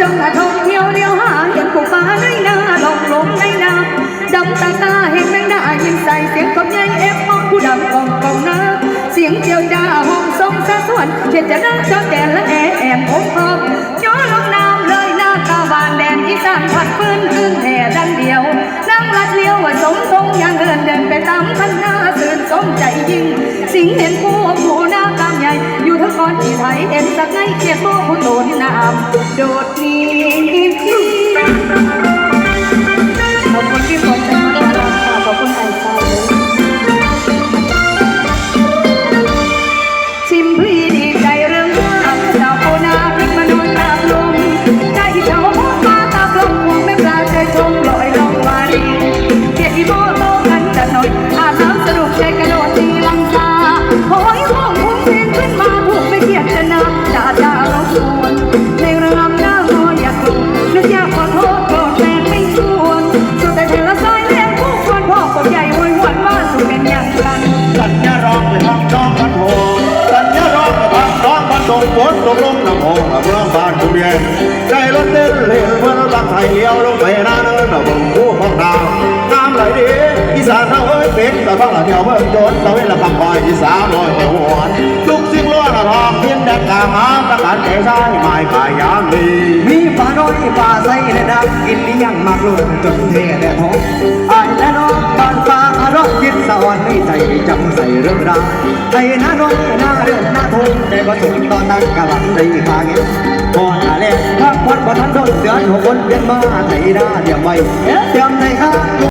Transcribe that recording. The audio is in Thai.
จงมาท่องเที่ยวเลี้ยวหาเห็นผู้ฟ้าในนาลงลงในน้ำดำตาตาเห็นแมงดายิ้มใส่เสียงกบใหญ่เอฟมองผู้ดำกองกองนาเสียงเจีย เอ็นสักไงเกียดผู้ผู้โดนน้ำโดดนี สัญญาร้องไปทำน้องมันโหสัญญาร้องไปทำน้องมันตกฝนตกลงน้ำโหเมืองบ้านคุณเบียนใจรถเต้นเล่นเมื่อเราลักไทยเลี้ยวลงไปน้าเนินบงผู้ของดาวน้ำไหลดีอีสานเราเอ้ยเป็ดแต่ฟังละเดียวเมื่อโดนตะเวนละคำคอยอีสานลอยไปหวนลูกสิ่งล้วนละทองเพียนแดกกลางหาประกันใจใช้หมายขายยามดีมีป่าน้อยป่าใสและดักกินเลี้ยงมากลุ่นจนเท เรื่องราวไอ้น้าน้องน้าเรื่องน้าทงแต่ก็ถึงตอนนั้นกำลังได้พาเงี้ยพอหาแรกพักผ่อนบ่ทันโดนเดือนหัวคนเวียนมาไถหน้าเดี๋ยวไม่เตรียมในข้าง